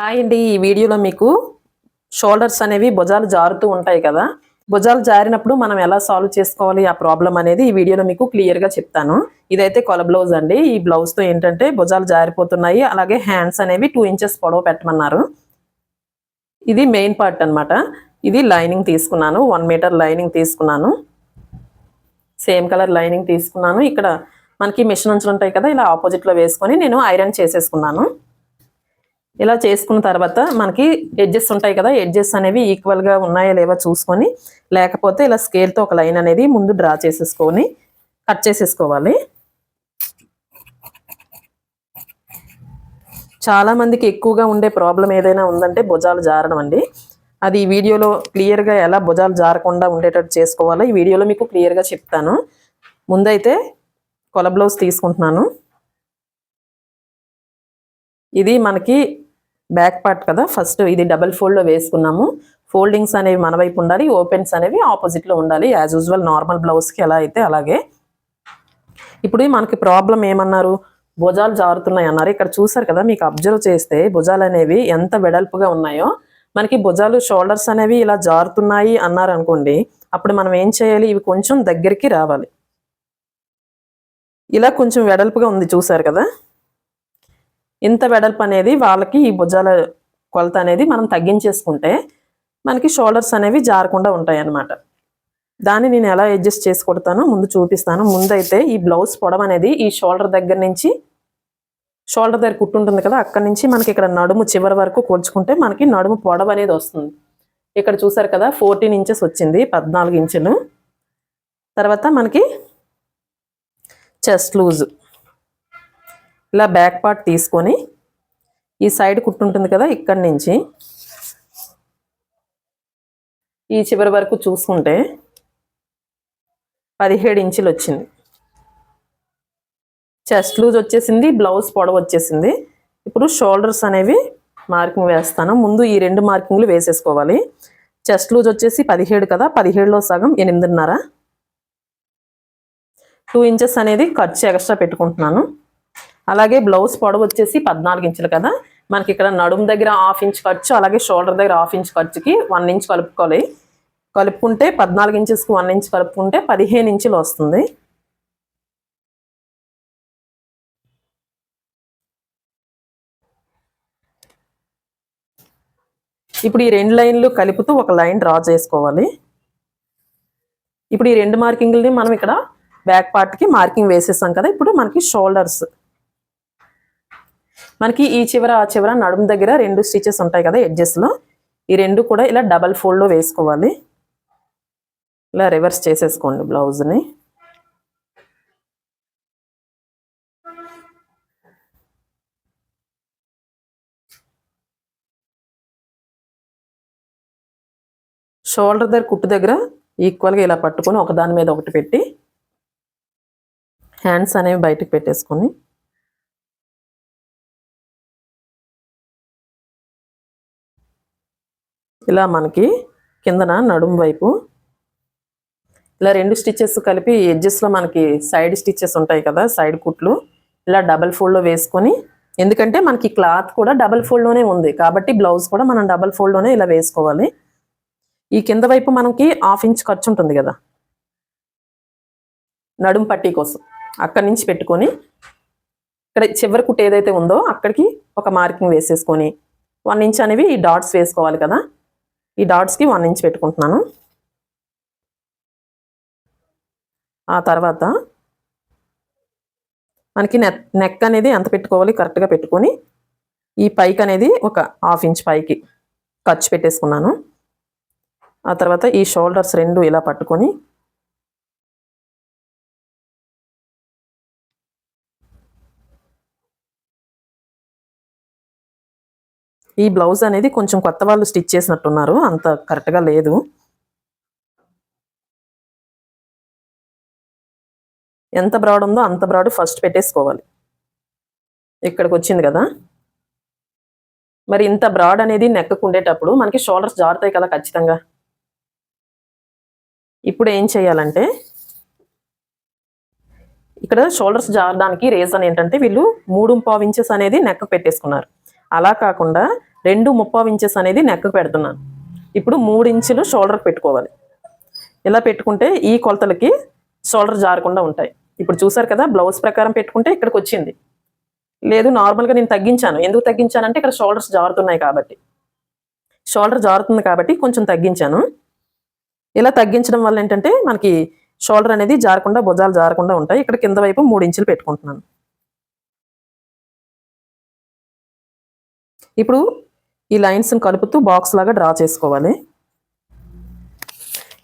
Hi అండి. ఈ వీడియోలో మీకు షోల్డర్స్ అనేవి భుజాలు జారుతూ ఉంటాయి కదా. భుజాలు జారినప్పుడు మనం ఎలా సాల్వ్ చేసుకోవాలి? ఆ ప్రాబ్లం అనేది ఈ వీడియోలో మీకు క్లియర్గా చెప్తాను. ఇదైతే కొల బ్లౌజ్ అండి. ఈ బ్లౌజ్తో ఏంటంటే భుజాలు జారిపోతున్నాయి. అలాగే హ్యాండ్స్ అనేవి టూ ఇంచెస్ పొడవు పెట్టమన్నారు. ఇది మెయిన్ పార్ట్ అనమాట ఇది లైనింగ్ తీసుకున్నాను. వన్ మీటర్ లైనింగ్ తీసుకున్నాను. సేమ్ కలర్ లైనింగ్ తీసుకున్నాను. ఇక్కడ మనకి మిషన్ అంచులు ఉంటాయి కదా ఇలా ఆపోజిట్లో వేసుకొని నేను ఐరన్ చేసేసుకున్నాను. ఇలా చేసుకున్న తర్వాత మనకి ఎడ్జెస్ ఉంటాయి కదా ఎడ్జెస్ అనేవి ఈక్వల్గా ఉన్నాయా లేవా చూసుకొని లేకపోతే ఇలా స్కేల్తో ఒక లైన్ అనేది ముందు డ్రా చేసేసుకొని కట్ చేసేసుకోవాలి. చాలా మందికి ఎక్కువగా ఉండే ప్రాబ్లం ఏదైనా ఉందంటే భుజాలు జారడం అండి. అది ఈ వీడియోలో క్లియర్గా ఎలా భుజాలు జారకుండా ఉండేటట్టు చేసుకోవాలో ఈ వీడియోలో మీకు క్లియర్గా చెప్తాను. ముందైతే కొల బ్లౌజ్ తీసుకుంటున్నాను. ఇది మనకి బ్యాక్ పార్ట్ కదా ఫస్ట్ ఇది డబల్ ఫోల్డ్లో వేసుకున్నాము. ఫోల్డింగ్స్ అనేవి మన వైపు ఉండాలి ఓపెన్స్ అనేవి ఆపోజిట్లో ఉండాలి. యాజ్ యూజువల్ నార్మల్ బ్లౌజ్కి ఎలా అయితే అలాగే. ఇప్పుడు మనకి ప్రాబ్లం ఏమన్నారు? భుజాలు జారుతున్నాయి అన్నారు. ఇక్కడ చూసారు కదా మీకు అబ్జర్వ్ చేస్తే భుజాలు అనేవి ఎంత వెడల్పుగా ఉన్నాయో. మనకి భుజాలు షోల్డర్స్ అనేవి ఇలా జారుతున్నాయి అన్నారు అనుకోండి అప్పుడు మనం ఏం చేయాలి? ఇవి కొంచెం దగ్గరికి రావాలి. ఇలా కొంచెం వెడల్పుగా ఉంది చూసారు కదా. ఇంత వెడల్పు అనేది వాళ్ళకి ఈ భుజాల కొలత అనేది మనం తగ్గించేసుకుంటే మనకి షోల్డర్స్ అనేవి జారకుండా ఉంటాయి అన్నమాట దాన్ని నేను ఎలా అడ్జస్ట్ చేసి కొడతానో ముందు చూపిస్తాను. ముందైతే ఈ బ్లౌజ్ పొడవు అనేది ఈ షోల్డర్ దగ్గర నుంచి షోల్డర్ దగ్గర కుట్టు ఉంటుంది కదా అక్కడ నుంచి మనకి ఇక్కడ నడుము చివరి వరకు కూల్చుకుంటే మనకి నడుము పొడవు అనేది వస్తుంది. ఇక్కడ చూసారు కదా ఫోర్టీన్ ఇంచెస్ వచ్చింది పద్నాలుగు ఇంచులు. తర్వాత మనకి చెస్ట్ లూజ్. ఇలా బ్యాక్ పార్ట్ తీసుకొని ఈ సైడ్ కుట్టు ఉంటుంది కదా ఇక్కడి నుంచి. ఈ చివరి వరకు చూసుకుంటే పదిహేడు ఇంచులు వచ్చింది. చెస్ట్ లూజ్ వచ్చేసింది బ్లౌజ్ పొడవ వచ్చేసింది. ఇప్పుడు షోల్డర్స్ అనేవి మార్కింగ్ వేస్తాను. ముందు ఈ రెండు మార్కింగ్లు వేసేసుకోవాలి. చెస్ట్ లూజ్ వచ్చేసి పదిహేడు కదా పదిహేడులో సగం ఎనిమిదిన్నర. టూ ఇంచెస్ అనేది ఖర్చు ఎక్స్ట్రా పెట్టుకుంటున్నాను. అలాగే బ్లౌజ్ పొడవు వచ్చేసి పద్నాలుగు ఇంచులు కదా. మనకి ఇక్కడ నడుము దగ్గర హాఫ్ ఇంచ్ ఖర్చు అలాగే షోల్డర్ దగ్గర హాఫ్ ఇంచ్ ఖర్చుకి వన్ ఇంచ్ కలుపుకోవాలి. కలుపుకుంటే పద్నాలుగు ఇంచెస్కి వన్ ఇంచ్ కలుపుకుంటే పదిహేను ఇంచులు వస్తుంది. ఇప్పుడు ఈ రెండు లైన్లు కలుపుతూ ఒక లైన్ డ్రా చేసుకోవాలి. ఇప్పుడు ఈ రెండు మార్కింగ్లని మనం ఇక్కడ బ్యాక్ పార్ట్కి మార్కింగ్ వేసేసాం కదా. ఇప్పుడు మనకి షోల్డర్స్ మనకి ఈ చివర ఆ చివర నడుము దగ్గర రెండు స్టిచెస్ ఉంటాయి కదా ఎడ్జెస్లో ఈ రెండు కూడా ఇలా డబల్ ఫోల్డ్లో వేసుకోవాలి. ఇలా రివర్స్ చేసేసుకోండి బ్లౌజ్ని షోల్డర్ దగ్గర కుట్టు దగ్గర ఈక్వల్గా ఇలా పట్టుకొని ఒకదాని మీద ఒకటి పెట్టి హ్యాండ్స్ అనేవి బయటకు పెట్టేసుకొని ఇలా మనకి కిందన నడుము వైపు ఇలా రెండు స్టిచ్చెస్ కలిపి ఎడ్జెస్లో మనకి సైడ్ స్టిచ్చెస్ ఉంటాయి కదా సైడ్ కుట్లు. ఇలా డబల్ ఫోల్డ్లో వేసుకొని ఎందుకంటే మనకి క్లాత్ కూడా డబల్ ఫోల్డ్లోనే ఉంది. కాబట్టి బ్లౌజ్ కూడా మనం డబల్ ఫోల్డ్లోనే ఇలా వేసుకోవాలి. ఈ కింద వైపు మనకి హాఫ్ ఇంచ్ ఖర్చు ఉంటుంది కదా. నడుము పట్టీ కోసం అక్కడి నుంచి పెట్టుకొని ఇక్కడ చివరి కుట్టు ఏదైతే ఉందో అక్కడికి ఒక మార్కింగ్ వేసేసుకొని వన్ ఇంచ్ అనేవి ఈ డాట్స్ వేసుకోవాలి కదా. ఈ డాట్స్కి వన్ ఇంచ్ పెట్టుకుంటున్నాను. ఆ తర్వాత మనకి నెక్ నెక్ అనేది ఎంత పెట్టుకోవాలి కరెక్ట్గా పెట్టుకొని ఈ పైకి అనేది ఒక హాఫ్ ఇంచ్ పైకి ఖర్చు పెట్టేసుకున్నాను. ఆ తర్వాత ఈ షోల్డర్స్ రెండు ఇలా పట్టుకొని ఈ బ్లౌజ్ అనేది కొంచెం కొత్త వాళ్ళు స్టిచ్ చేసినట్టున్నారు. అంత కరెక్ట్గా లేదు. ఎంత బ్రాడ్ ఉందో అంత బ్రాడ్ ఫస్ట్ పెట్టేసుకోవాలి. ఇక్కడికి వచ్చింది కదా. మరి ఇంత బ్రాడ్ అనేది నెక్కకు ఉండేటప్పుడు మనకి షోల్డర్స్ జారుతాయి కదా ఖచ్చితంగా. ఇప్పుడు ఏం చేయాలంటే ఇక్కడ షోల్డర్స్ జారడానికి రీజన్ ఏంటంటే వీళ్ళు మూడు పావు ఇంచెస్ అనేది నెక్కకు పెట్టేసుకున్నారు. అలా కాకుండా రెండు ముప్పావు ఇంచెస్ అనేది నెక్ పెడుతున్నాను. ఇప్పుడు మూడు ఇంచులు షోల్డర్ పెట్టుకోవాలి. ఇలా పెట్టుకుంటే ఈ కొలతలకి షోల్డర్ జారకుండా ఉంటాయి. ఇప్పుడు చూసారు కదా బ్లౌజ్ ప్రకారం పెట్టుకుంటే ఇక్కడికి వచ్చింది. లేదు నార్మల్గా నేను తగ్గించాను. ఎందుకు తగ్గించానంటే ఇక్కడ షోల్డర్స్ జారుతున్నాయి కాబట్టి. షోల్డర్ జారుతుంది కాబట్టి కొంచెం తగ్గించాను. ఇలా తగ్గించడం వల్ల ఏంటంటే మనకి షోల్డర్ అనేది జారకుండా భుజాలు జారకుండా ఉంటాయి. ఇక్కడ కింద వైపు మూడు ఇంచులు పెట్టుకుంటున్నాను. ఇప్పుడు ఈ లైన్స్ని కలుపుతూ బాక్స్ లాగా డ్రా చేసుకోవాలి.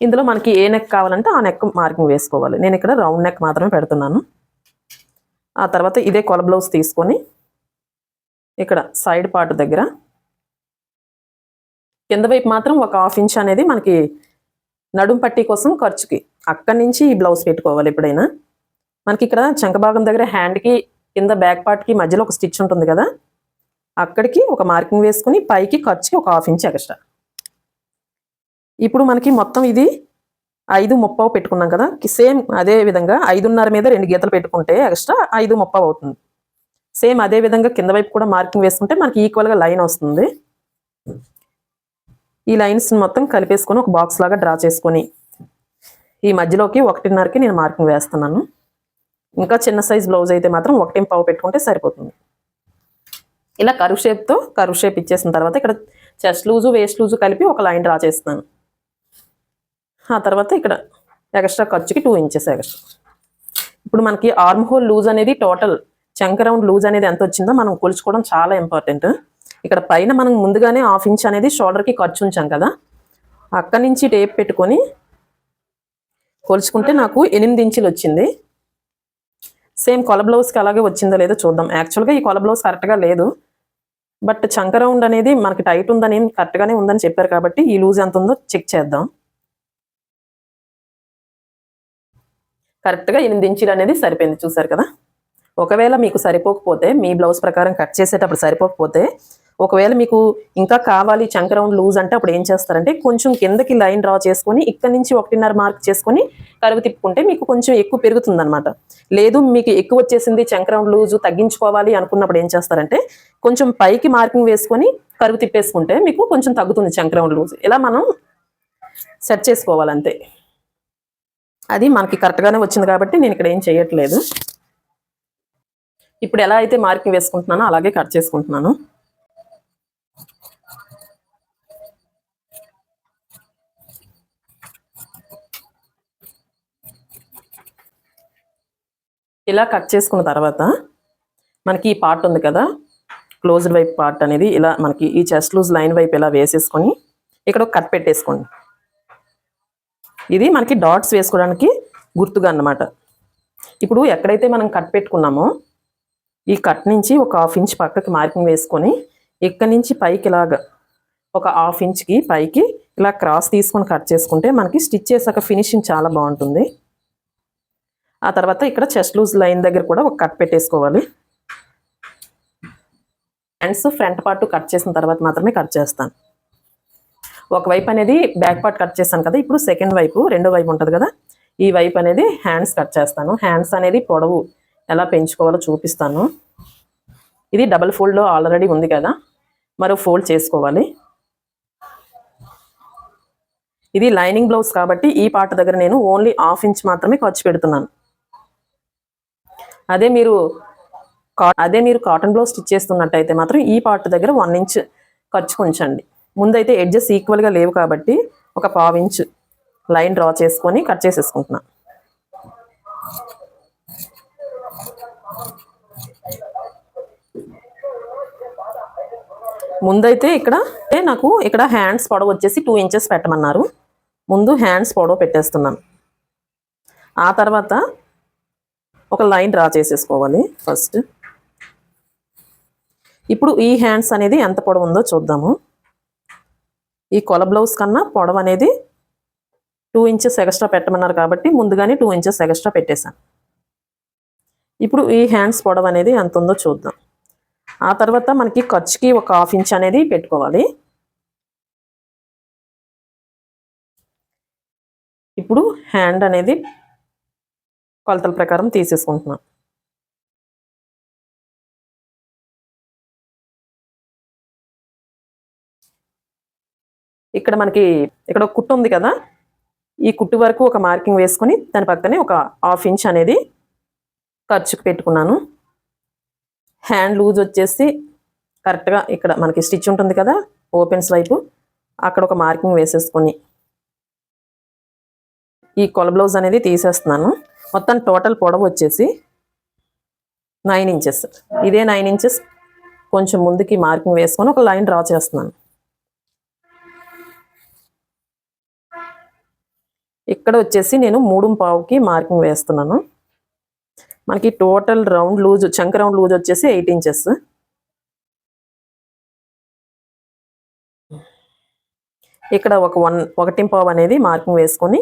ఇందులో మనకి ఏ నెక్ కావాలంటే ఆ నెక్ మార్కింగ్ వేసుకోవాలి. నేను ఇక్కడ రౌండ్ నెక్ మాత్రమే పెడుతున్నాను. ఆ తర్వాత ఇదే కొల బ్లౌజ్ తీసుకొని ఇక్కడ సైడ్ పార్ట్ దగ్గర కింద వైపు మాత్రం ఒక హాఫ్ ఇంచ్ అనేది మనకి నడుం పట్టి కోసం ఖర్చుకి అక్కడి నుంచి ఈ బ్లౌజ్ పెట్టుకోవాలి ఎప్పుడైనా. మనకి ఇక్కడ చంకభాగం దగ్గర హ్యాండ్కి కింద బ్యాక్ పార్ట్కి మధ్యలో ఒక స్టిచ్ ఉంటుంది కదా. అక్కడికి ఒక మార్కింగ్ వేసుకుని పైకి ఖర్చుకి ఒక హాఫ్ ఇంచ్ ఎక్స్ట్రా. ఇప్పుడు మనకి మొత్తం ఇది ఐదు ముప్పావు పెట్టుకున్నాం కదా. సేమ్ అదే విధంగా ఐదున్నర మీద రెండు గీతలు పెట్టుకుంటే ఎక్స్ట్రా ఐదు ముప్పావు అవుతుంది. సేమ్ అదే విధంగా కింద వైపు కూడా మార్కింగ్ వేసుకుంటే మనకి ఈక్వల్గా లైన్ వస్తుంది. ఈ లైన్స్ మొత్తం కలిపేసుకొని ఒక బాక్స్ లాగా డ్రా చేసుకొని ఈ మధ్యలోకి ఒకటిన్నరకి నేను మార్కింగ్ వేస్తున్నాను. ఇంకా చిన్న సైజ్ బ్లౌజ్ అయితే మాత్రం ఒకటి పావు పెట్టుకుంటే సరిపోతుంది. ఇలా కరువు షేప్తో కరువు షేప్ ఇచ్చేసిన తర్వాత ఇక్కడ చెస్ట్ లూజు వేస్ట్ లూజు కలిపి ఒక లైన్ డ్రా చేస్తున్నాను. ఆ తర్వాత ఇక్కడ ఎక్స్ట్రా ఖర్చుకి టూ ఇంచెస్ ఎక్స్ట్రా ఇప్పుడు మనకి ఆర్మ్ హోల్ లూజ్ అనేది టోటల్ చంక రౌండ్ లూజ్ అనేది ఎంత వచ్చిందో మనం కొలుచుకోవడం చాలా ఇంపార్టెంట్ ఇక్కడ పైన మనం ముందుగానే హాఫ్ ఇంచ్ అనేది షోల్డర్కి ఖర్చు ఉంచాం కదా. అక్కడి నుంచి టేప్ పెట్టుకొని కొలుచుకుంటే నాకు ఎనిమిది ఇంచులు వచ్చింది. సేమ్ కొల బ్లౌజ్కి అలాగే వచ్చిందో లేదో చూద్దాం. యాక్చువల్గా ఈ కొల బ్లౌజ్ కరెక్ట్గా లేదు. బట్ చంక రౌండ్ అనేది మనకి టైట్ ఉందని కరెక్ట్గానే ఉందని చెప్పారు కాబట్టి ఈ లూజ్ ఎంత ఉందో చెక్ చేద్దాం. కరెక్ట్గా ఎనిమిది ఇంచులు అనేది సరిపోయింది చూసారు కదా? ఒకవేళ మీకు సరిపోకపోతే మీ బ్లౌజ్ ప్రకారం కట్ చేసేటప్పుడు సరిపోకపోతే ఒకవేళ మీకు ఇంకా కావాలి చంక రౌండ్ లూజ్ అంటే అప్పుడు ఏం చేస్తారంటే కొంచెం కిందకి లైన్ డ్రా చేసుకొని ఇక్కడ నుంచి ఒకటిన్నర మార్క్ చేసుకొని కరువు తిప్పుకుంటే మీకు కొంచెం ఎక్కువ పెరుగుతుంది అనమాట లేదు మీకు ఎక్కువ వచ్చేసింది చంక రౌండ్ లూజు తగ్గించుకోవాలి అనుకున్నప్పుడు ఏం చేస్తారంటే కొంచెం పైకి మార్కింగ్ వేసుకొని కరువు తిప్పేసుకుంటే మీకు కొంచెం తగ్గుతుంది చంక రౌండ్ లూజ్ ఇలా మనం సెట్ చేసుకోవాలంతే. అది మనకి కరెక్ట్గానే వచ్చింది కాబట్టి నేను ఇక్కడ ఏం చేయట్లేదు. ఇప్పుడు ఎలా అయితే మార్కింగ్ వేసుకుంటున్నానో అలాగే కట్ చేసుకుంటున్నాను. ఇలా కట్ చేసుకున్న తర్వాత మనకి ఈ పార్ట్ ఉంది కదా క్లోజ్డ్ వైపు పార్ట్ అనేది ఇలా మనకి ఈ చెస్ట్ లూజ్ లైన్ వైపు ఇలా వేసేసుకొని ఇక్కడ ఒక కట్ పెట్టేసుకోండి. ఇది మనకి డాట్స్ వేసుకోవడానికి గుర్తుగా అన్నమాట. ఇప్పుడు ఎక్కడైతే మనం కట్ పెట్టుకున్నామో ఈ కట్ నుంచి ఒక హాఫ్ ఇంచ్ పక్కకి మార్కింగ్ వేసుకొని ఇక్కడ నుంచి పైకి ఇలాగ ఒక హాఫ్ ఇంచ్కి పైకి ఇలా క్రాస్ తీసుకొని కట్ చేసుకుంటే మనకి స్టిచ్ చేసాక ఫినిషింగ్ చాలా బాగుంటుంది. ఆ తర్వాత ఇక్కడ చెస్ట్ లూజ్ లైన్ దగ్గర కూడా ఒక కట్ పెట్టేసుకోవాలి. హ్యాండ్స్ ఫ్రంట్ పార్ట్ కట్ చేసిన తర్వాత మాత్రమే కట్ చేస్తాను. ఒకవైపు అనేది బ్యాక్ పార్ట్ కట్ చేస్తాను కదా ఇప్పుడు సెకండ్ వైపు రెండో వైపు ఉంటుంది కదా ఈ వైపు అనేది హ్యాండ్స్ కట్ చేస్తాను. హ్యాండ్స్ అనేది పొడవు ఎలా పెంచుకోవాలో చూపిస్తాను. ఇది డబల్ ఫోల్డ్లో ఆల్రెడీ ఉంది కదా మరో ఫోల్డ్ చేసుకోవాలి. ఇది లైనింగ్ బ్లౌజ్ కాబట్టి ఈ పార్ట్ దగ్గర నేను ఓన్లీ హాఫ్ ఇంచ్ మాత్రమే ఖర్చు పెడుతున్నాను. అదే మీరు కా- అదే మీరు కాటన్ బ్లౌజ్ స్టిచ్ చేస్తున్నట్టయితే మాత్రం ఈ పార్ట్ దగ్గర వన్ ఇంచ్ ఖర్చు ఉంచండి. ముందైతే ఎడ్జెస్ ఈక్వల్గా లేవు కాబట్టి ఒక పావు ఇంచ్ లైన్ డ్రా చేసుకొని కట్ చేసేసుకుంటున్నా. ముందైతే ఇక్కడ నాకు ఇక్కడ హ్యాండ్స్ పొడవు వచ్చేసి టూ ఇంచెస్ పెట్టమన్నారు. ముందు హ్యాండ్స్ పొడవు పెట్టేస్తున్నాను. ఆ తర్వాత ఒక లైన్ డ్రా చేసేసుకోవాలి ఫస్ట్. ఇప్పుడు ఈ హ్యాండ్స్ అనేది ఎంత పొడవు ఉందో చూద్దాము. ఈ కొల బ్లౌజ్ కన్నా పొడవు అనేది టూ ఇంచెస్ ఎక్స్ట్రా పెట్టమన్నారు కాబట్టి ముందుగానే టూ ఇంచెస్ ఎక్స్ట్రా పెట్టేశాను. ఇప్పుడు ఈ హ్యాండ్స్ పొడవు అనేది ఎంత ఉందో చూద్దాం. ఆ తర్వాత మనకి ఖర్చుకి ఒక హాఫ్ ఇంచ్ అనేది పెట్టుకోవాలి. ఇప్పుడు హ్యాండ్ అనేది కొలతల ప్రకారం తీసేసుకుంటున్నాను ఇక్కడ మనకి ఇక్కడ ఒక కుట్టు ఉంది కదా? ఈ కుట్టు వరకు ఒక మార్కింగ్ వేసుకొని దాని పక్కనే ఒక హాఫ్ ఇంచ్ అనేది ఖర్చుకు పెట్టుకున్నాను. హ్యాండ్ లూజ్ వచ్చేసి కరెక్ట్గా ఇక్కడ మనకి స్టిచ్ ఉంటుంది కదా? ఓపెన్స్ వైపు అక్కడ ఒక మార్కింగ్ వేసేసుకొని ఈ కొల బ్లౌజ్ అనేది తీసేస్తున్నాను. మొత్తం టోటల్ పొడవు వచ్చేసి నైన్ ఇంచెస్ ఇదే నైన్ ఇంచెస్ కొంచెం ముందుకి మార్కింగ్ వేసుకొని ఒక లైన్ డ్రా చేస్తున్నాను. ఇక్కడ వచ్చేసి నేను మూడు పావుకి మార్కింగ్ వేస్తున్నాను. మనకి టోటల్ రౌండ్ లూజ్ చంక రౌండ్ లూజ్ వచ్చేసి ఎయిట్ ఇంచెస్ ఇక్కడ ఒక వన్ ఒకటి పావు అనేది మార్కింగ్ వేసుకొని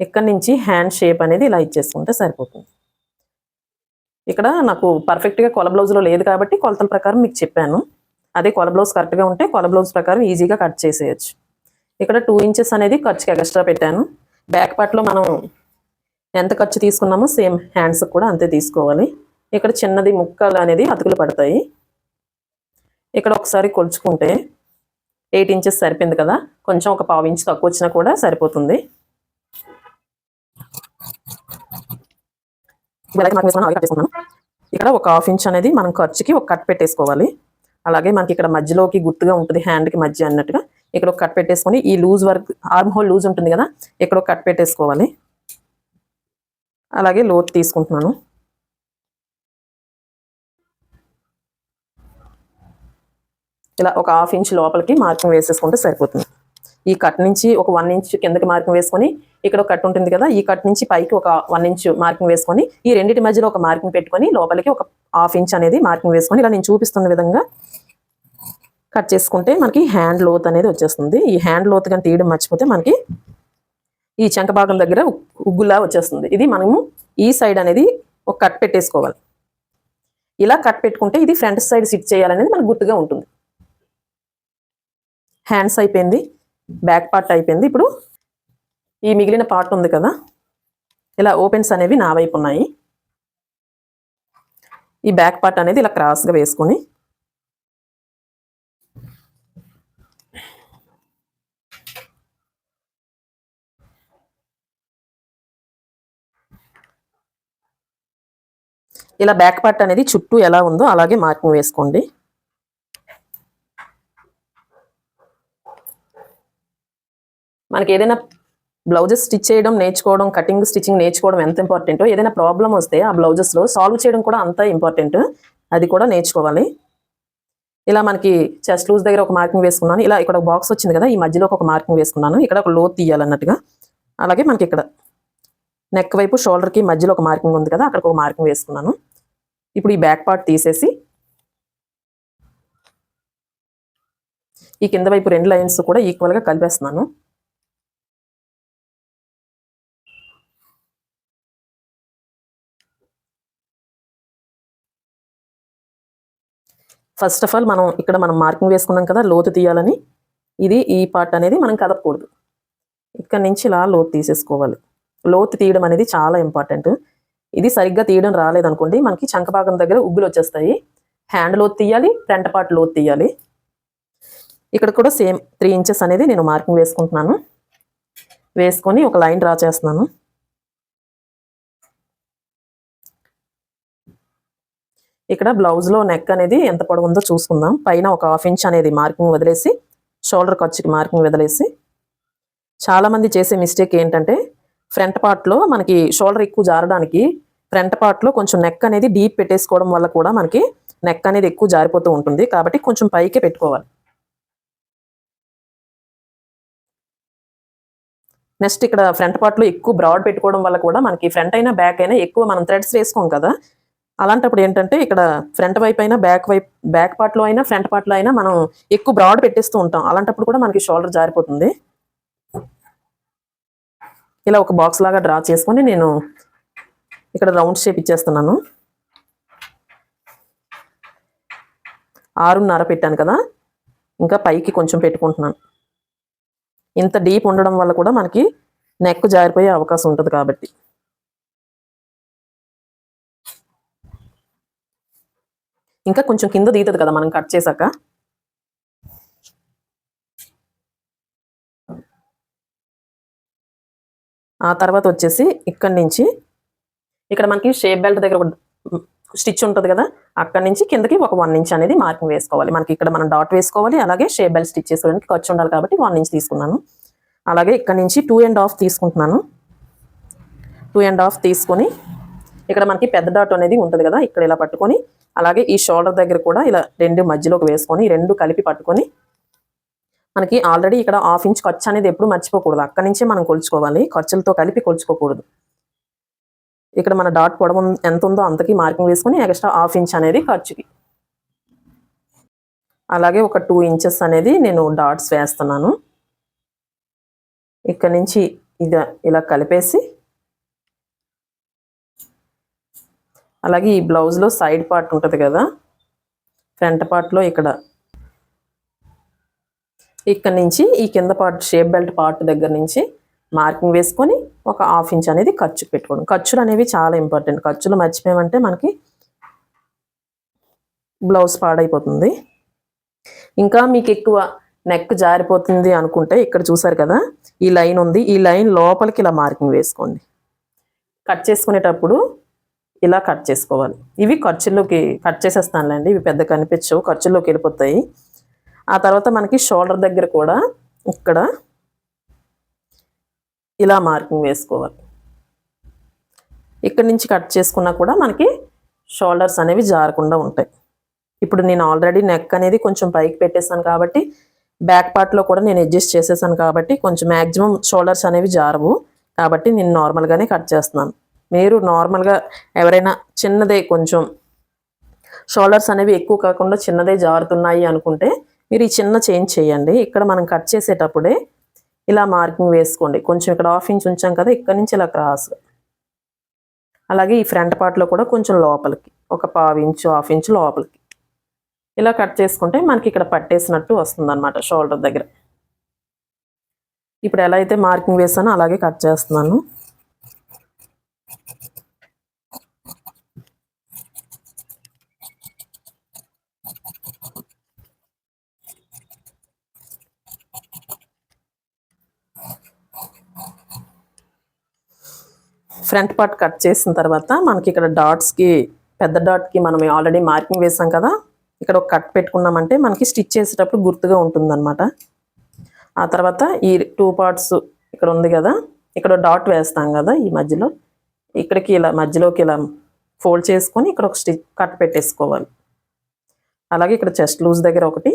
ఇక్కడ నుంచి హ్యాండ్ షేప్ అనేది ఇలా ఇచ్చేసుకుంటే సరిపోతుంది. ఇక్కడ నాకు పర్ఫెక్ట్గా కొల బ్లౌజ్లో లేదు కాబట్టి కొలతల ప్రకారం మీకు చెప్పాను. అదే కొల బ్లౌజ్ కరెక్ట్గా ఉంటే కొల బ్లౌజ్ ప్రకారం ఈజీగా కట్ చేసేయచ్చు. ఇక్కడ టూ ఇంచెస్ అనేది ఖర్చుకి ఎక్స్ట్రా పెట్టాను. బ్యాక్ పార్ట్లో మనం ఎంత ఖర్చు తీసుకున్నామో సేమ్ హ్యాండ్స్కి కూడా అంతే తీసుకోవాలి. ఇక్కడ చిన్నది ముక్కలు అనేది అతుకులు పడతాయి. ఇక్కడ ఒకసారి కొలుచుకుంటే ఎయిట్ ఇంచెస్ సరిపోయింది కదా. కొంచెం ఒక పావు ఇంచ్ తక్కువ వచ్చినా కూడా సరిపోతుంది. ఇలాగే మార్క్ వేసుకున్నాను అలాగే కట్ ఇక్కడ ఒక హాఫ్ ఇంచ్ అనేది మనం ఖర్చుకి ఒక కట్ పెట్టేసుకోవాలి. అలాగే మనకి ఇక్కడ మధ్యలోకి గుర్తుగా ఉంటుంది హ్యాండ్కి మధ్య అన్నట్టుగా. ఇక్కడ ఒక కట్ పెట్టేసుకొని ఈ loose work arm hole loose ఉంటుంది కదా ఇక్కడ ఒక కట్ పెట్టేసుకోవాలి. అలాగే లోతు తీసుకుంటున్నాను. ఇలా ఒక హాఫ్ ఇంచ్ లోపలికి మార్కింగ్ వేసేసుకుంటే సరిపోతుంది. ఈ కట్ నుంచి ఒక వన్ ఇంచ్ కిందకి మార్కింగ్ వేసుకొని ఇక్కడ ఒక కట్ ఉంటుంది కదా ఈ కట్ నుంచి పైకి ఒక వన్ ఇంచ్ మార్కింగ్ వేసుకొని ఈ రెండింటి మధ్యలో ఒక మార్కింగ్ పెట్టుకొని లోపలికి ఒక హాఫ్ ఇంచ్ అనేది మార్కింగ్ వేసుకొని ఇలా నేను చూపిస్తున్న విధంగా కట్ చేసుకుంటే మనకి హ్యాండ్ లోత్ అనేది వచ్చేస్తుంది. ఈ హ్యాండ్ లోత్ కానీ తీయడం మర్చిపోతే మనకి ఈ చెంక భాగం దగ్గర ఉగ్గులా వచ్చేస్తుంది. ఇది మనము ఈ సైడ్ అనేది ఒక కట్ పెట్టేసుకోవాలి. ఇలా కట్ పెట్టుకుంటే ఇది ఫ్రంట్ సైడ్ సిట్ చేయాలనేది మనకు గుర్తుగా ఉంటుంది. హ్యాండ్స్ అయిపోయింది. బ్యాక్ పార్ట్ అయిపోయింది. ఇప్పుడు ఈ మిగిలిన పార్ట్ ఉంది కదా. ఇలా ఓపెన్స్ అనేవి నా వైపు ఉన్నాయి. ఈ బ్యాక్ పార్ట్ అనేది ఇలా క్రాస్గా వేసుకొని. ఇలా బ్యాక్ పార్ట్ అనేది చుట్టూ ఎలా ఉందో అలాగే మార్కింగ్ వేసుకోండి. మనకి ఏదైనా బ్లౌజెస్ స్టిచ్ చేయడం నేర్చుకోవడం కటింగ్ స్టిచ్చింగ్ నేర్చుకోవడం ఎంత ఇంపార్టెంటో ఏదైనా ప్రాబ్లం వస్తే ఆ బ్లౌజెస్లో సాల్వ్ చేయడం కూడా అంత ఇంపార్టెంట్ అది కూడా నేర్చుకోవాలి. ఇలా మనకి చెస్ట్ లూజ్ దగ్గర ఒక మార్కింగ్ వేసుకున్నాను. ఇలా ఇక్కడ ఒక బాక్స్ వచ్చింది కదా ఈ మధ్యలో ఒక మార్కింగ్ వేసుకున్నాను. ఇక్కడ ఒక లోత్ తీయాలన్నట్టుగా. అలాగే మనకి ఇక్కడ నెక్ వైపు షోల్డర్కి మధ్యలో ఒక మార్కింగ్ ఉంది కదా అక్కడ ఒక మార్కింగ్ వేసుకున్నాను. ఇప్పుడు ఈ బ్యాక్ పార్ట్ తీసేసి ఈ కింద వైపు రెండు లైన్స్ కూడా ఈక్వల్గా కలిపేస్తున్నాను. ఫస్ట్ ఆఫ్ ఆల్ మనం ఇక్కడ మనం మార్కింగ్ వేసుకున్నాం కదా లోతు తీయాలని. ఇది ఈ పార్ట్ అనేది మనం కదపకూడదు. ఇక్కడ నుంచి ఇలా లోతు తీసేసుకోవాలి. లోతు తీయడం అనేది చాలా ఇంపార్టెంట్ ఇది సరిగ్గా తీయడం రాలేదనుకోండి మనకి చంకపాకం దగ్గర ఉగ్గులు వచ్చేస్తాయి. హ్యాండ్ లోతు తీయాలి ఫ్రంట్ పార్ట్ లోతు తీయాలి. ఇక్కడ కూడా సేమ్ త్రీ ఇంచెస్ అనేది నేను మార్కింగ్ వేసుకుంటున్నాను. వేసుకొని ఒక లైన్ డ్రా చేస్తున్నాను. ఇక్కడ బ్లౌజ్లో నెక్ అనేది ఎంత పొడవు ఉందో చూసుకుందాం. పైన ఒక హాఫ్ ఇంచ్ అనేది మార్కింగ్ వదిలేసి షోల్డర్ ఖర్చుకి మార్కింగ్ వదిలేసి. చాలామంది చేసే మిస్టేక్ ఏంటంటే ఫ్రంట్ పార్ట్లో మనకి షోల్డర్ ఎక్కువ జారడానికి ఫ్రంట్ పార్ట్లో కొంచెం నెక్ అనేది డీప్ పెట్టేసుకోవడం వల్ల కూడా మనకి నెక్ అనేది ఎక్కువ జారిపోతూ ఉంటుంది. కాబట్టి కొంచెం పైకే పెట్టుకోవాలి. నెక్స్ట్ ఇక్కడ ఫ్రంట్ పార్ట్లో ఎక్కువ బ్రాడ్ పెట్టుకోవడం వల్ల కూడా మనకి ఫ్రంట్ అయినా బ్యాక్ అయినా ఎక్కువ మనం థ్రెడ్స్ వేసుకోం కదా. అలాంటప్పుడు ఏంటంటే ఇక్కడ ఫ్రంట్ వైపు అయినా బ్యాక్ వైపు బ్యాక్ పార్ట్లో అయినా ఫ్రంట్ పార్ట్లో అయినా మనం ఎక్కువ బ్రాడ్ పెట్టేస్తూ ఉంటాం. అలాంటప్పుడు కూడా మనకి షోల్డర్ జారిపోతుంది. ఇలా ఒక బాక్స్ లాగా డ్రా చేసుకొని నేను ఇక్కడ రౌండ్ షేప్ ఇచ్చేస్తున్నాను. ఆరున్నర పెట్టాను కదా ఇంకా పైకి కొంచెం పెట్టుకుంటున్నాను. ఇంత డీప్ ఉండడం వల్ల కూడా మనకి నెక్ జారిపోయే అవకాశం ఉంటుంది కాబట్టి. ఇంకా కొంచెం కింద తీతుంది కదా మనం కట్ చేశాక. ఆ తర్వాత వచ్చేసి ఇక్కడి నుంచి ఇక్కడ మనకి షేప్ బెల్ట్ దగ్గర స్టిచ్ ఉంటుంది కదా అక్కడ నుంచి కిందకి ఒక వన్ ఇంచ్ అనేది మార్కింగ్ వేసుకోవాలి. మనకి ఇక్కడ మనం డాట్ వేసుకోవాలి అలాగే షేప్ బెల్ట్ స్టిచ్ చేసుకోవడానికి ఖర్చు ఉండాలి కాబట్టి వన్ ఇంచ్ తీసుకున్నాను. అలాగే ఇక్కడ నుంచి టూ అండ్ హాఫ్ తీసుకుంటున్నాను. టూ అండ్ హాఫ్ తీసుకొని ఇక్కడ మనకి పెద్ద డాట్ అనేది ఉంటుంది కదా ఇక్కడ ఇలా పట్టుకొని అలాగే ఈ షోల్డర్ దగ్గర కూడా ఇలా రెండు మధ్యలోకి వేసుకొని రెండు కలిపి పట్టుకొని మనకి ఆల్రెడీ ఇక్కడ హాఫ్ ఇంచ్ ఖర్చు అనేది ఎప్పుడు మర్చిపోకూడదు. అక్కడి నుంచే మనం కొలుచుకోవాలి. ఖర్చులతో కలిపి కొలుచుకోకూడదు. ఇక్కడ మన డాట్ పొడవు ఎంత ఉందో అంతకి మార్కింగ్ వేసుకొని ఎక్స్ట్రా హాఫ్ ఇంచ్ అనేది ఖర్చుకి. అలాగే ఒక టూ ఇంచెస్ అనేది నేను డాట్స్ వేస్తున్నాను. ఇక్కడ నుంచి ఇది ఇలా కలిపేసి అలాగే ఈ బ్లౌజ్లో సైడ్ పార్ట్ ఉంటుంది కదా? ఫ్రంట్ పార్ట్లో ఇక్కడ. ఇక్కడ నుంచి ఈ కింద పార్ట్ షేప్ బెల్ట్ పార్ట్ దగ్గర నుంచి మార్కింగ్ వేసుకొని ఒక హాఫ్ ఇంచ్ అనేది ఖర్చు పెట్టుకోండి. ఖర్చులు అనేవి చాలా ఇంపార్టెంట్ ఖర్చులు మర్చిపోయామంటే మనకి బ్లౌజ్ పాడైపోతుంది. ఇంకా మీకు ఎక్కువ నెక్ జారిపోతుంది అనుకుంటే ఇక్కడ చూసారు కదా? ఈ లైన్ ఉంది. ఈ లైన్ లోపలికి ఇలా మార్కింగ్ వేసుకోండి. కట్ చేసుకునేటప్పుడు ఇలా కట్ చేసుకోవాలి. ఇవి ఖర్చుల్లోకి కట్ చేసేస్తానులేండి ఇవి పెద్ద కనిపించవు ఖర్చుల్లోకి వెళ్ళిపోతాయి. ఆ తర్వాత మనకి షోల్డర్ దగ్గర కూడా ఇక్కడ ఇలా మార్కింగ్ వేసుకోవాలి. ఇక్కడ నుంచి కట్ చేసుకున్నా కూడా మనకి షోల్డర్స్ అనేవి జారకుండా ఉంటాయి. ఇప్పుడు నేను ఆల్రెడీ నెక్ అనేది కొంచెం పైకి పెట్టేశాను కాబట్టి బ్యాక్ పార్ట్లో కూడా నేను అడ్జస్ట్ చేసేసాను కాబట్టి కొంచెం మ్యాక్సిమం షోల్డర్స్ అనేవి జారవు కాబట్టి నేను నార్మల్గానే కట్ చేస్తున్నాను. మీరు నార్మల్గా ఎవరైనా చిన్నదే కొంచెం షోల్డర్స్ అనేవి ఎక్కువ కాకుండా చిన్నదే జారుతున్నాయి అనుకుంటే మీరు ఈ చిన్న చేంజ్ చేయండి. ఇక్కడ మనం కట్ చేసేటప్పుడే ఇలా మార్కింగ్ వేసుకోండి. కొంచెం ఇక్కడ హాఫ్ ఇంచ్ ఉంచాం కదా ఇక్కడ నుంచి ఇలా క్రాస్ అలాగే ఈ ఫ్రంట్ పార్ట్లో కూడా కొంచెం లోపలికి ఒక పావు ఇంచు హాఫ్ ఇంచు లోపలికి. ఇలా కట్ చేసుకుంటే మనకి ఇక్కడ పట్టేసినట్టు వస్తుంది అనమాట షోల్డర్ దగ్గర. ఇప్పుడు ఎలా అయితే మార్కింగ్ వేసానో అలాగే కట్ చేస్తున్నాను. ఫ్రంట్ పార్ట్ కట్ చేసిన తర్వాత మనకి ఇక్కడ డాట్స్కి పెద్ద డాట్కి మనం ఆల్రెడీ మార్కింగ్ వేసాం కదా? ఇక్కడ ఒక కట్ పెట్టుకున్నామంటే మనకి స్టిచ్ చేసేటప్పుడు గుర్తుగా ఉంటుందన్నమాట. ఆ తర్వాత ఈ టూ పార్ట్స్ ఇక్కడ ఉంది కదా? ఇక్కడ డాట్ వేస్తాం కదా ఈ మధ్యలో? ఇక్కడికి ఇలా మధ్యలోకి ఇలా ఫోల్డ్ చేసుకొని ఇక్కడ ఒక స్టిచ్ కట్ పెట్టేసుకోవాలి. అలాగే ఇక్కడ చెస్ట్ లూజ్ దగ్గర ఒకటి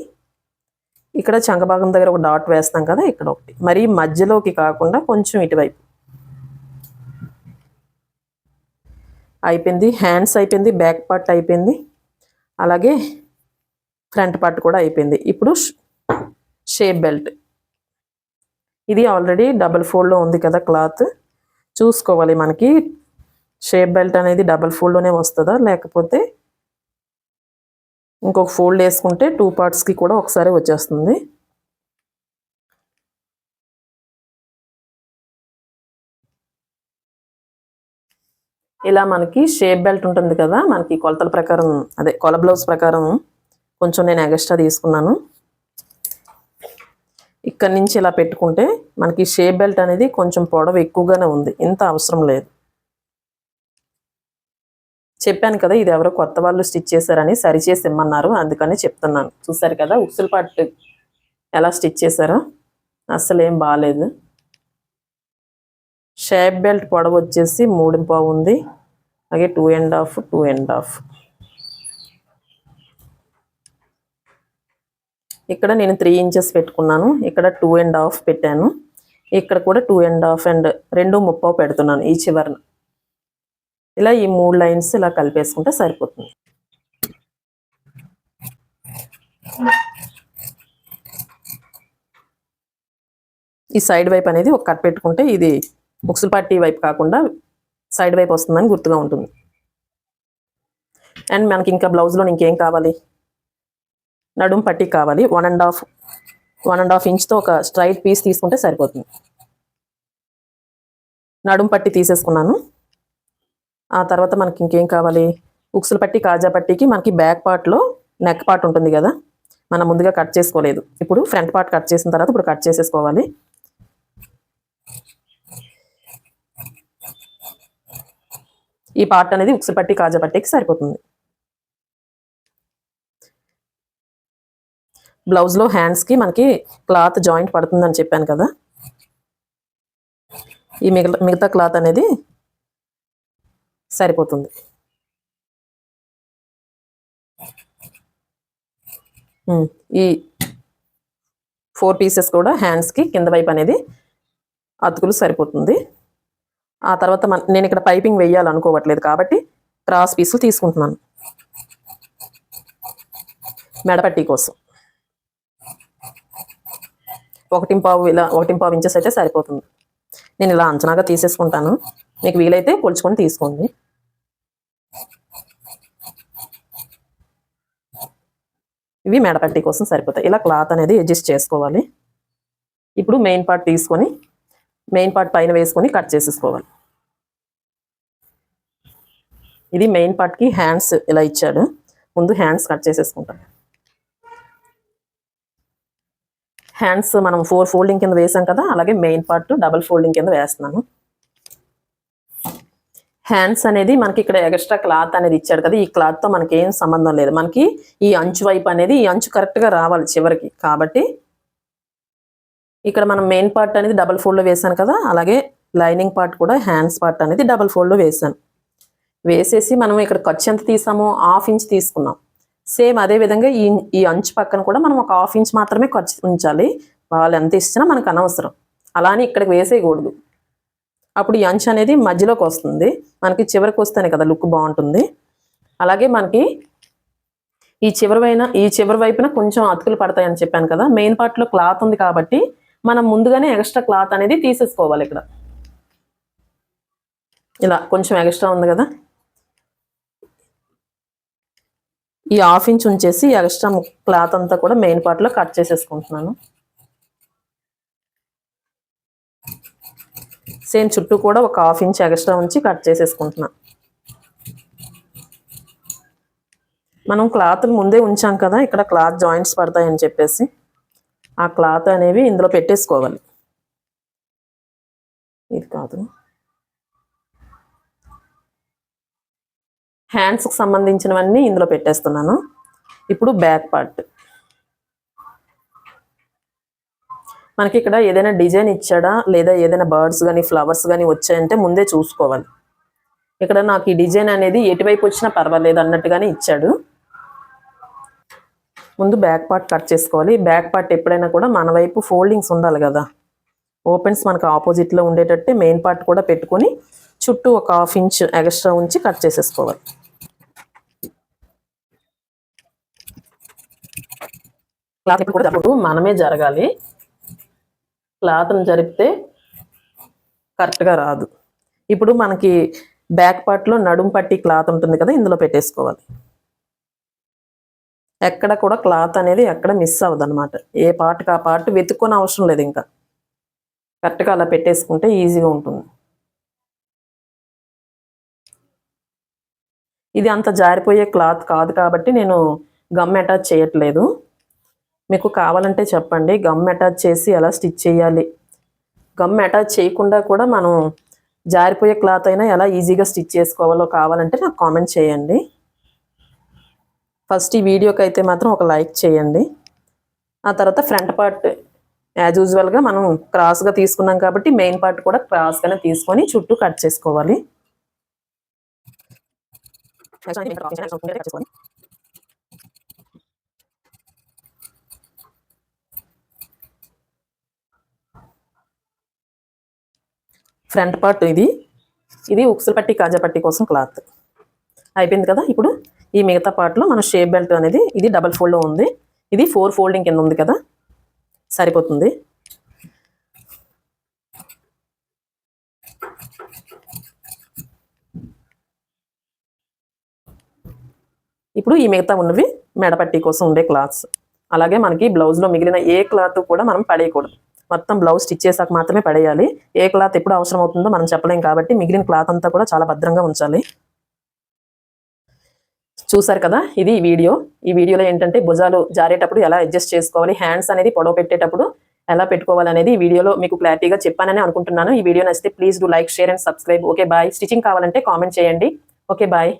ఇక్కడ చంకభాగం దగ్గర ఒక డాట్ వేస్తాం కదా ఇక్కడ ఒకటి. మరి మధ్యలోకి కాకుండా కొంచెం ఇటువైపు. అయిపోయింది హ్యాండ్స్ అయిపోయింది బ్యాక్ పార్ట్ అయిపోయింది అలాగే ఫ్రంట్ పార్ట్ కూడా అయిపోయింది. ఇప్పుడు షేప్ బెల్ట్ ఇది ఆల్రెడీ డబల్ ఫోల్డ్లో ఉంది కదా క్లాత్ చూసుకోవాలి మనకి. షేప్ బెల్ట్ అనేది డబల్ ఫోల్డ్లోనే వస్తుందా? లేకపోతే ఇంకొక ఫోల్డ్ వేసుకుంటే టూ పార్ట్స్కి కూడా ఒకసారి వచ్చేస్తుంది. ఇలా మనకి షేప్ బెల్ట్ ఉంటుంది కదా మనకి కొలతల ప్రకారం అదే కొల బ్లౌజ్ ప్రకారం కొంచెం నేను ఎగస్ట్రా తీసుకున్నాను. ఇక్కడ నుంచి ఇలా పెట్టుకుంటే మనకి షేప్ బెల్ట్ అనేది కొంచెం పొడవు ఎక్కువగానే ఉంది ఇంత అవసరం లేదు. చెప్పాను కదా ఇది ఎవరో కొత్త వాళ్ళు స్టిచ్ చేశారని సరిచేసి ఇమ్మన్నారు అందుకని చెప్తున్నాను. చూసారు కదా ఉక్సుల పట్టు ఎలా స్టిచ్ చేశారో? అస్సలు ఏం బాగాలేదు షేప్ బెల్ట్ పొడవు వచ్చేసి మూడు పావు ఉంది అలాగే two and half two and half. ఇక్కడ నేను త్రీ ఇంచెస్ పెట్టుకున్నాను. ఇక్కడ టూ అండ్ హాఫ్ పెట్టాను. ఇక్కడ కూడా టూ అండ్ హాఫ్ అండ్ రెండు ముప్పావు పెడుతున్నాను ఈ చివరన. ఇలా ఈ మూడు లైన్స్ ఇలా కలిపేసుకుంటే సరిపోతుంది. ఈ సైడ్ వైపు అనేది ఒక కట్ పెట్టుకుంటే ఇది బుక్సుల పట్టి వైపు కాకుండా సైడ్ వైపు వస్తుందని గుర్తుగా ఉంటుంది. అండ్ మనకి ఇంకా బ్లౌజ్లో ఇంకేం కావాలి? నడుం పట్టి కావాలి. One and half one and half ఇంచ్తో ఒక స్ట్రైట్ పీస్ తీసుకుంటే సరిపోతుంది. నడుం పట్టి తీసేసుకున్నాను. ఆ తర్వాత మనకి ఇంకేం కావాలి? ఉక్సుల పట్టి కాజా పట్టికి మనకి బ్యాక్ పార్ట్లో నెక్ పార్ట్ ఉంటుంది కదా? మనం ముందుగా కట్ చేసుకోలేదు. ఇప్పుడు ఫ్రంట్ పార్ట్ కట్ చేసిన తర్వాత ఇప్పుడు కట్ చేసేసుకోవాలి. ఈ పార్ట్ అనేది ఉక్సు పట్టి కాజా సరిపోతుంది బ్లౌజ్లో హ్యాండ్స్కి మనకి క్లాత్ జాయింట్ పడుతుందని చెప్పాను కదా. ఈ మిగతా మిగతా క్లాత్ అనేది సరిపోతుంది. Hmm. ఈ ఫోర్ పీసెస్ కూడా హ్యాండ్స్కి కింద వైపు అనేది అతుకులు సరిపోతుంది. ఆ తర్వాత మన నేను ఇక్కడ పైపింగ్ వేయాలనుకోవట్లేదు కాబట్టి క్రాస్ పీసులు తీసుకుంటున్నాను. మెడపట్టి కోసం. ఒకటి పావు ఇలా ఒకటి పావు ఇంచెస్ అయితే సరిపోతుంది. నేను ఇలా అంచనాగా తీసేసుకుంటాను. మీకు వీలైతే కొలుచుకొని తీసుకోండి. ఇవి మెడపట్టి కోసం సరిపోతాయి. ఇలా క్లాత్ అనేది అడ్జస్ట్ చేసుకోవాలి. ఇప్పుడు మెయిన్ పార్ట్ తీసుకొని మెయిన్ పార్ట్ పైన వేసుకొని కట్ చేసేసుకోవాలి. ఇది మెయిన్ పార్ట్కి హ్యాండ్స్ ఇలా ఇచ్చాడు. ముందు హ్యాండ్స్ కట్ చేసేసుకుంటాం హ్యాండ్స్ మనం ఫోర్ ఫోల్డింగ్ కింద వేసాం కదా అలాగే మెయిన్ పార్ట్ డబుల్ ఫోల్డింగ్ కింద వేస్తున్నాను. హ్యాండ్స్ అనేది మనకి ఇక్కడ ఎక్స్ట్రా క్లాత్ అనేది ఇచ్చాడు కదా ఈ క్లాత్తో మనకి ఏం సంబంధం లేదు. మనకి ఈ అంచు వైపు అనేది ఈ అంచు కరెక్ట్గా రావాలి చివరికి. కాబట్టి ఇక్కడ మనం మెయిన్ పార్ట్ అనేది డబల్ ఫోల్డ్లో వేసాను కదా అలాగే లైనింగ్ పార్ట్ కూడా హ్యాండ్స్ పార్ట్ అనేది డబల్ ఫోల్డ్లో వేసాను వేసేసి మనం ఇక్కడ ఖర్చు ఎంత తీసామో హాఫ్ ఇంచ్ తీసుకున్నాం. సేమ్ అదే విధంగా ఈ ఈ అంచు పక్కన కూడా మనం ఒక హాఫ్ ఇంచ్ మాత్రమే ఖర్చు ఉంచాలి. వాళ్ళు ఎంత ఇచ్చినా మనకు అనవసరం. అలానే ఇక్కడికి వేసేయకూడదు. అప్పుడు ఈ అంచు అనేది మధ్యలోకి వస్తుంది. మనకి చివరికి వస్తేనే కదా లుక్ బాగుంటుంది. అలాగే మనకి ఈ చివరి ఈ చివరి వైపున కొంచెం అతుకులు పడతాయని చెప్పాను కదా మెయిన్ పార్ట్లో క్లాత్ ఉంది కాబట్టి మనం ముందుగానే ఎక్స్ట్రా క్లాత్ అనేది తీసేసుకోవాలి ఇక్కడ. ఇలా కొంచెం ఎక్స్ట్రా ఉంది కదా? ఈ హాఫ్ ఇంచ్ ఉంచేసి ఎక్స్ట్రా క్లాత్ అంతా కూడా మెయిన్ పార్ట్లో కట్ చేసేసుకుంటున్నాను. సేమ్ చుట్టూ కూడా ఒక హాఫ్ ఇంచ్ ఎక్స్ట్రా ఉంచి కట్ చేసేసుకుంటున్నాను మనం క్లాత్లు ముందే ఉంచాం కదా ఇక్కడ క్లాత్ జాయింట్స్ పడతాయని చెప్పేసి. ఆ క్లాత్ అనేవి ఇందులో పెట్టేసుకోవాలి. ఇది కాదు. హ్యాండ్స్కి సంబంధించినవన్నీ ఇందులో పెట్టేస్తున్నాను. ఇప్పుడు బ్యాక్ పార్ట్. మనకి ఇక్కడ ఏదైనా డిజైన్ ఇచ్చాడా? లేదా ఏదైనా బర్డ్స్ కానీ ఫ్లవర్స్ కానీ వచ్చాయంటే ముందే చూసుకోవాలి. ఇక్కడ నాకు ఈ డిజైన్ అనేది ఎటువైపు వచ్చినా పర్వాలేదు అన్నట్టుగానే ఇచ్చాడు. ముందు బ్యాక్ పార్ట్ కట్ చేసుకోవాలి. బ్యాక్ పార్ట్ ఎప్పుడైనా కూడా మన వైపు ఫోల్డింగ్స్ ఉండాలి కదా. ఓపెన్స్ మనకు ఆపోజిట్లో ఉండేటట్టే మెయిన్ పార్ట్ కూడా పెట్టుకొని చుట్టూ ఒక హాఫ్ ఇంచ్ ఎక్స్ట్రా ఉంచి కట్ చేసేసుకోవాలి. క్లాత్ ఇప్పుడు కూడా మనమే జరగాలి. క్లాత్ని జరిపితే కరెక్ట్గా రాదు. ఇప్పుడు మనకి బ్యాక్ పార్ట్లో నడుం పట్టి క్లాత్ ఉంటుంది కదా ఇందులో పెట్టేసుకోవాలి. ఎక్కడ కూడా క్లాత్ అనేది ఎక్కడ మిస్ అవ్వదు అనమాట ఏ పార్ట్కి ఆ పార్ట్ వెతుక్కొని అవసరం లేదు ఇంకా. కరెక్ట్గా అలా పెట్టేసుకుంటే ఈజీగా ఉంటుంది. ఇది అంత జారిపోయే క్లాత్ కాదు కాబట్టి నేను గమ్ అటాచ్ చేయట్లేదు. మీకు కావాలంటే చెప్పండి. గమ్ అటాచ్ చేసి ఎలా స్టిచ్ చేయాలి? గమ్ అటాచ్ చేయకుండా కూడా మనం జారిపోయే క్లాత్ అయినా ఎలా ఈజీగా స్టిచ్ చేసుకోవాలో కావాలంటే నాకు కామెంట్ చేయండి. ఫస్ట్ ఈ వీడియోకి అయితే మాత్రం ఒక లైక్ చేయండి. ఆ తర్వాత ఫ్రంట్ పార్ట్ యాజ్ యూజువల్గా మనం క్రాస్గా తీసుకున్నాం కాబట్టి మెయిన్ పార్ట్ కూడా క్రాస్గానే తీసుకొని చుట్టూ కట్ చేసుకోవాలి. ఫ్రంట్ పార్ట్ ఇది. ఇది ఉక్సులు పట్టి కాజా పట్టి కోసం క్లాత్. అయిపోయింది కదా ఇప్పుడు? ఈ మిగతా పార్ట్లో మన షేప్ బెల్ట్ అనేది ఇది డబల్ ఫోల్డ్లో ఉంది. ఇది ఫోర్ ఫోల్డింగ్ కింద ఉంది కదా? సరిపోతుంది. ఇప్పుడు ఈ మిగతా ఉన్నవి మెడపట్టి కోసం ఉండే క్లాత్స్. అలాగే మనకి బ్లౌజ్లో మిగిలిన ఏ క్లాత్ కూడా మనం పడేయకూడదు. మొత్తం బ్లౌజ్ స్టిచ్ చేసాక మాత్రమే పడేయాలి. ఏ క్లాత్ ఎప్పుడు అవసరం అవుతుందో మనం చెప్పలేం కాబట్టి మిగిలిన క్లాత్ అంతా కూడా చాలా భద్రంగా ఉంచాలి. చూసారు కదా? ఇది ఈ వీడియో. ఈ వీడియోలో ఏంటంటే భుజాలు జారేటప్పుడు ఎలా అడ్జస్ట్ చేసుకోవాలి హ్యాండ్స్ అనేది పొడవ పెట్టేటప్పుడు ఎలా పెట్టుకోవాలి అనేది ఈ వీడియోలో మీకు క్లారిటీగా చెప్పానని అనుకుంటున్నాను. ఈ వీడియో నచ్చితే please do like share and subscribe. Okay bye. Stitching కావాలంటే కామెంట్ చేయండి. Okay bye.